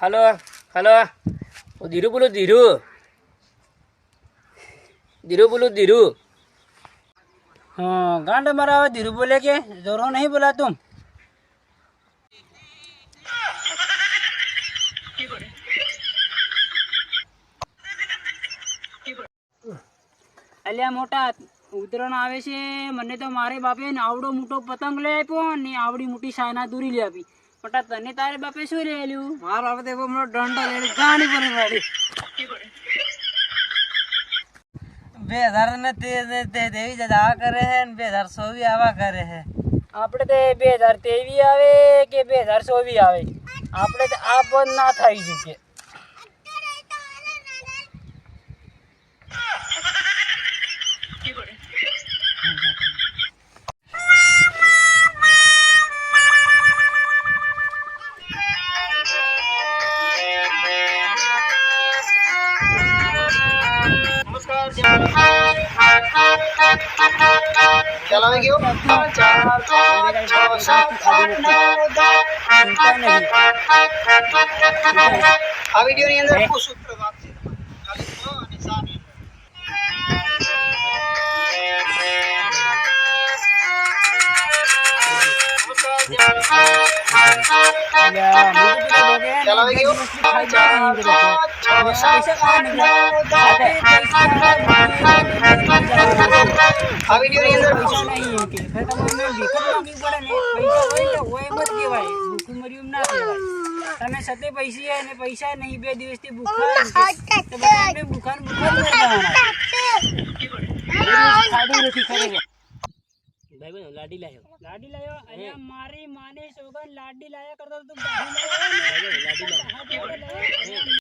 Hello hello. Dhiru બોલું, ધીરુ. ધીરુ બોલું, ધીરુ. હા ગાંડ મારા હવે ધીરુ બોલે કે? જોરો નહીં બોલા તું અલ્યા, મોટા ઉતરણ આવે છે. મને તો મારે બાપે ને આવડો મોટો પતંગ લઈ આપ્યો ને આવડી મોટી સાયના દૂરી લઈ આપી. મોટા તને તારે બાપે શું રહેલું? મારો બાપે એવો મોટો દંડો લઈને ગાણી પર મારી. બે હજાર ને તે દેવી જ આ કરે છે ને બે હજાર ચોવીસ આવા કરે છે. આપણે તે બે હજાર તેવી આવે કે બે હજાર ચોવીસ આવે? આપણે તો આ બંધ ના થઈ શકે ચલાવી ગયો ચાર પાંચ છ સાત આઠ નવ દસ આ વિડીયો ની અંદર આખું સૂત્ર વાપશે ખાલી છ અને સાત ચલાવી ગયો આ વીડિયો અંદર પૈસા નહીં એમ કે. ભાઈ તમારે ભીખ માંગવી પડે ને. પૈસા હોય તો હોય મત કહેવાય. ભૂખું મર્યું ના કહેવાય. તમે સતે પૈસી અને પૈસા નહીં બે દિવસથી ભૂખા તો બધા આપણે ભૂખા જ મરી ખાધું નથી ખરેખર. લાડી લાયો. લાડી લાયો? અહીંયા મારી માને સોગન લાડી લાયા કરતા તું લાયો.